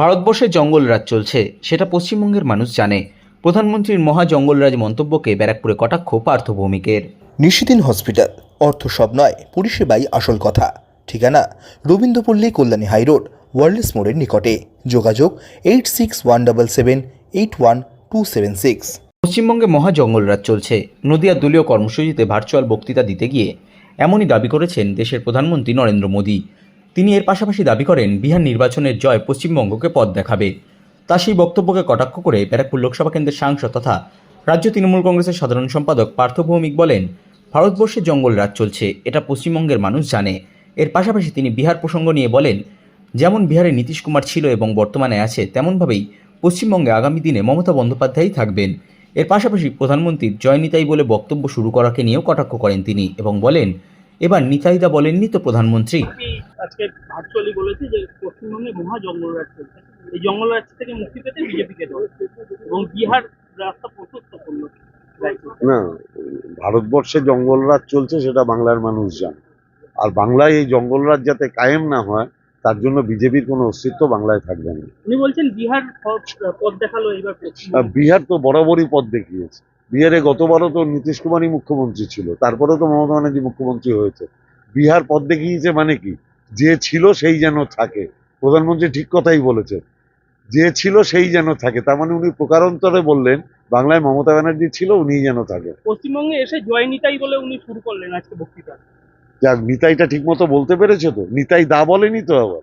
ভারতবর্ষে জঙ্গলরাজ চলছে সেটা পশ্চিমবঙ্গের মানুষ জানে। প্রধানমন্ত্রীর মহা জঙ্গলরাজ মন্তব্যকে ব্যারাকপুরে কটাক্ষ পার্থ ভৌমিকের নিশিদিন হসপিটাল অর্থ সব নয় পরিষেবাই আসল কথা। ঠিকানা রবীন্দ্রপল্লী কল্যাণী হাইরোড ওয়ার্ল্ডস মোড়ের নিকটে। যোগাযোগ eight six one double seven eight one two seven six. পশ্চিমবঙ্গে মহা জঙ্গলরাজ চলছে। নদিয়া দলীয় কর্মসূচিতে ভার্চুয়াল বক্তৃতা দিতে গিয়ে এমনই দাবি করেছেন দেশের প্রধানমন্ত্রী নরেন্দ্র মোদী। তিনি এর পাশাপাশি দাবি করেন, বিহার নির্বাচনের জয় পশ্চিমবঙ্গকে পথ দেখাবে। তা সেই বক্তব্যকে কটাক্ষ করে ব্যারাকপুর লোকসভা কেন্দ্রের সাংসদ তথা রাজ্য তৃণমূল কংগ্রেসের সাধারণ সম্পাদক পার্থ ভৌমিক বলেন, ভারতবর্ষে জঙ্গল রাজ চলছে, এটা পশ্চিমবঙ্গের মানুষ জানে। এর পাশাপাশি তিনি বিহার প্রসঙ্গ নিয়ে বলেন, যেমন বিহারে নীতিশ কুমার ছিল এবং বর্তমানে আছে, তেমনভাবেই পশ্চিমবঙ্গে আগামী দিনে মমতা বন্দ্যোপাধ্যায়ই থাকবেন। এর পাশাপাশি প্রধানমন্ত্রীর জয় নিতাই বলে বক্তব্য শুরু করাকে নিয়েও কটাক্ষ করেন তিনি এবং বলেন, এবার নিতাইদা বলেননি তো প্রধানমন্ত্রী। আজকে ভার্চুয়ালি বলেছে যে পশ্চিমবঙ্গে মহা জঙ্গলরাজ চলছে এই জঙ্গলরাজ থেকে মুক্তি পেতে বিজেপিকে দেওয়া এবং বিহার রাস্তা প্রশস্ত করল না ভারতবর্ষে জঙ্গলরাজ চলছে সেটা বাংলার মানুষ জানে। আর বাংলায় এই জঙ্গলরাজ যাতে কায়েম না হয় তার জন্য বিজেপির কোনো অস্তিত্ব বাংলায় থাকবে না। উনি বলছেন বিহার পথ- দেখাল এবার বিহার তো বরাবরই পথ দেখিয়েছে। বিহারে গতবারও তো নীতিশ কুমারই মুখ্যমন্ত্রী ছিল তারপরেও তো মমতা ব্যানার্জি মুখ্যমন্ত্রী হয়েছে। বিহার পথ দেখিয়েছে মানে কি? যে ছিল সেই যেন থাকে। প্রধানমন্ত্রী ঠিক কথাই বলেছেন। যে ছিল সেই যেন থাকে। তার মানে উনি প্রকারান্তরে বললেন বাংলায় মমতা ব্যানার্জি ছিল উনি যেন থাকে পশ্চিমবঙ্গে এসে জয় নিতাই বলে উনি শুরু করলেন আজকে বক্তৃতা। যাক নিতাইটা ঠিক মতো বলতে পেরেছে তো? নিতাই দা বলেনি তো আবার?